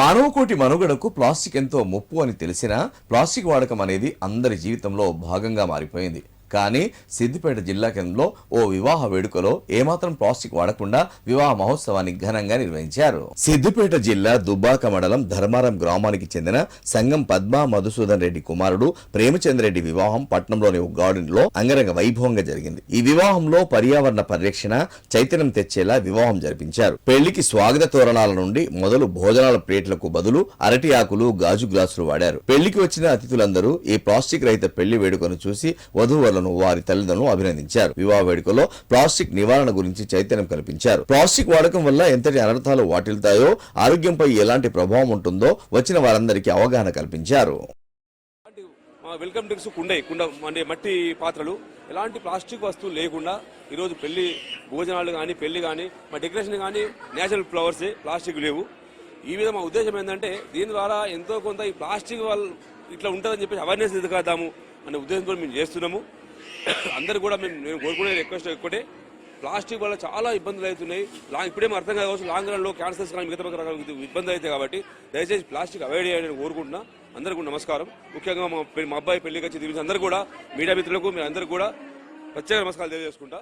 మానవకోటి మనుగడకు ప్లాస్టిక్ ఎంతో ముప్పు అని తెలిసినా ప్లాస్టిక్ వాడకం అనేది అందరి జీవితంలో భాగంగా మారిపోయింది. కానీ సిద్దిపేట జిల్లా కేంద్రంలో ఓ వివాహ వేడుకలో ఏమాత్రం ప్లాస్టిక్ వాడకుండా వివాహ మహోత్సవాన్ని ఘనంగా నిర్వహించారు. సిద్దిపేట జిల్లా దుబ్బాక మండలం ధర్మారం గ్రామానికి చెందిన సంగం పద్మా మధుసూదన్ రెడ్డి కుమారుడు ప్రేమచంద్ర రెడ్డి వివాహం పట్నంలోని ఒక గార్డెన్లో అంగరంగ వైభవంగా జరిగింది. ఈ వివాహంలో పర్యావరణ పరిరక్షణ చైతన్యం తెచ్చేలా వివాహం జరిపించారు. పెళ్ళికి స్వాగత తోరణాల నుండి మొదలు భోజనాల ప్లేట్లకు బదులు అరటి ఆకులు గాజు గ్లాసులు వాడారు. పెళ్ళికి వచ్చిన అతిథులందరూ ఈ ప్లాస్టిక్ రహిత పెళ్ళి వేడుకను చూసి వధూవరులను వారి తల్లిదండ్రులను అభినందించారు. వివాహ వేడుకలో ప్లాస్టిక్ నివారణ గురించి చైతన్యం కల్పించారు. ప్లాస్టిక్ వాడకం వల్ల ఎంతటి అనర్థాలు వాటిల్తాయో ఆరోగ్యంపై ఎలాంటి ప్రభావం ఉంటుందో వచ్చిన వారందరికీ అవగాహన కల్పించారు. మా వెల్కమ్ డ్రింక్స్ కుండే కుండ అంటే మట్టి పాత్రలు. ఎలాంటి ప్లాస్టిక్ వస్తువులు లేకుండా ఈరోజు పెళ్ళి భోజనాలు కానీ పెళ్ళి కానీ మా డెకరేషన్ కానీ నేచురల్ ఫ్లవర్స్ ప్లాస్టిక్ లేవు. ఈ విధంగా మా ఉద్దేశం ఏంటంటే దీని ద్వారా ఎంతో కొంత ఈ ప్లాస్టిక్ వల్ల ఇట్లా ఉంటుందని చెప్పేసి అవేర్నెస్ ఎదుగుదాము అనే ఉద్దేశంతో మేము చేస్తున్నాము. అందరు కూడా మేము నేను కోరుకునే రిక్వెస్ట్ ఒక్కటే. ప్లాస్టిక్ వల్ల చాలా ఇబ్బందులు అవుతున్నాయి. లాంగ్ ఇప్పుడేమో అర్థం కావచ్చు. లాంగ్ రన్లో క్యాన్సర్స్ కానీ మిగతా రకాల ఇబ్బంది అవుతాయి కాబట్టి దయచేసి ప్లాస్టిక్ అవాయిడ్ చేయాలని కోరుకుంటున్నా. అందరికీ కూడా నమస్కారం. ముఖ్యంగా మా మా అబ్బాయి పెళ్ళికి వచ్చి దీవించి అందరూ కూడా మీడియా మిత్రులకు మీరు అందరూ కూడా ప్రత్యేక నమస్కారాలు తెలియజేసుకుంటా.